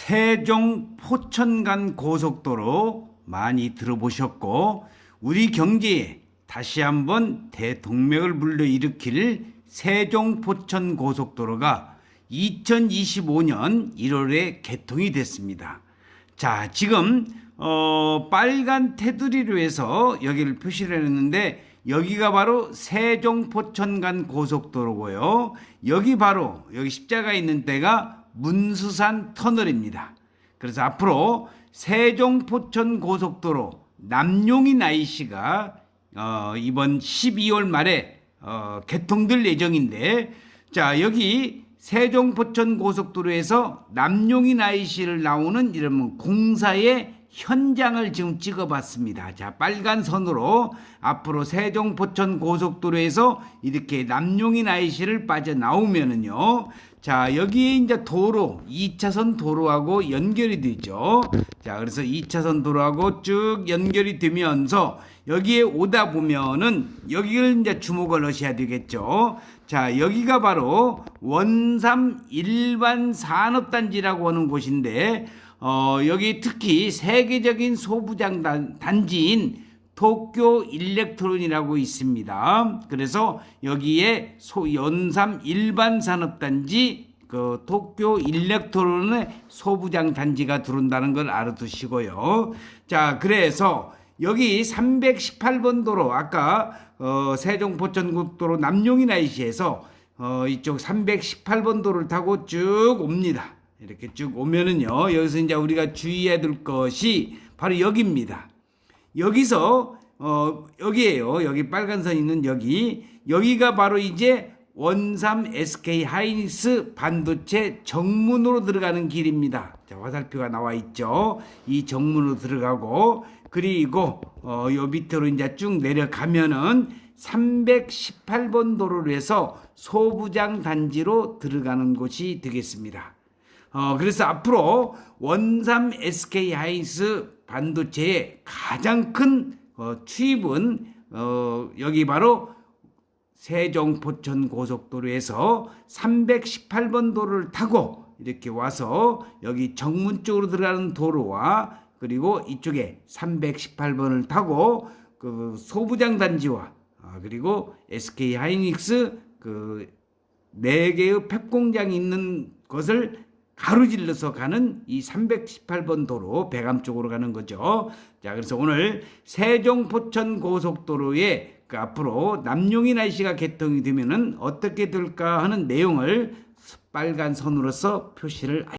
세종 포천 간 고속도로 많이 들어보셨고 우리 경제에 다시 한번 대동맥을 불러일으킬 세종 포천 고속도로가 2025년 1월에 개통이 됐습니다. 자, 지금 어, 빨간 테두리로 해서 여기를 표시를 했는데 여기가 바로 세종 포천 간 고속도로고요. 여기 바로 여기 십자가 있는 데가 문수산 터널입니다. 그래서 앞으로 세종 포천 고속도로 남용인 IC가 어, 이번 12월 말에 어, 개통될 예정인데 자 여기 세종 포천 고속도로에서 남용인 IC를 나오는 이러면 공사의 현장을 지금 찍어봤습니다. 자 빨간 선으로 앞으로 세종 포천 고속도로에서 이렇게 남용인 IC를 빠져 나오면은요. 자 여기에 이제 도로 2차선 도로하고 연결이 되죠. 자 그래서 2차선 도로하고 쭉 연결이 되면서 여기에 오다 보면은 여기를 이제 주목을 하셔야 되겠죠. 자 여기가 바로 원삼 일반 산업단지라고 하는 곳인데 어, 여기 특히 세계적인 소부장 단, 단지인 도쿄 일렉트론이라고 있습니다. 그래서 여기에 소 연삼 일반 산업단지 그 도쿄 일렉트론의 소부장 단지가 들어온다는 걸 알아두시고요. 자, 그래서 여기 318번 도로 아까 어, 세종포천국도로 남용인 IC에서 어, 이쪽 318번 도로를 타고 쭉 옵니다. 이렇게 쭉 오면은요. 여기서 이제 우리가 주의해야 될 것이 바로 여기입니다. 여기서 어 여기에요. 여기 빨간 선 있는 여기 여기가 바로 이제 원삼 SK 하이닉스 반도체 정문으로 들어가는 길입니다. 자, 화살표가 나와 있죠. 이 정문으로 들어가고 그리고 어 요 밑으로 이제 쭉 내려가면은 318번 도로로 해서 소부장 단지로 들어가는 곳이 되겠습니다. 어, 그래서 앞으로 원삼 SK 하이스 반도체의 가장 큰 어, 투입은 어, 여기 바로 세종 포천 고속도로에서 318번 도로를 타고 이렇게 와서 여기 정문 쪽으로 들어가는 도로와 그리고 이쪽에 318번을 타고 그 소부장 단지와 아, 그리고 SK 하이닉스 그 네 개의 팹 공장이 있는 것을 가로질러서 가는 이 318번 도로 배감 쪽으로 가는 거죠. 자, 그래서 오늘 세종 포천 고속도로에 그 앞으로 남용인 IC가 개통이 되면은 어떻게 될까 하는 내용을 빨간 선으로서 표시를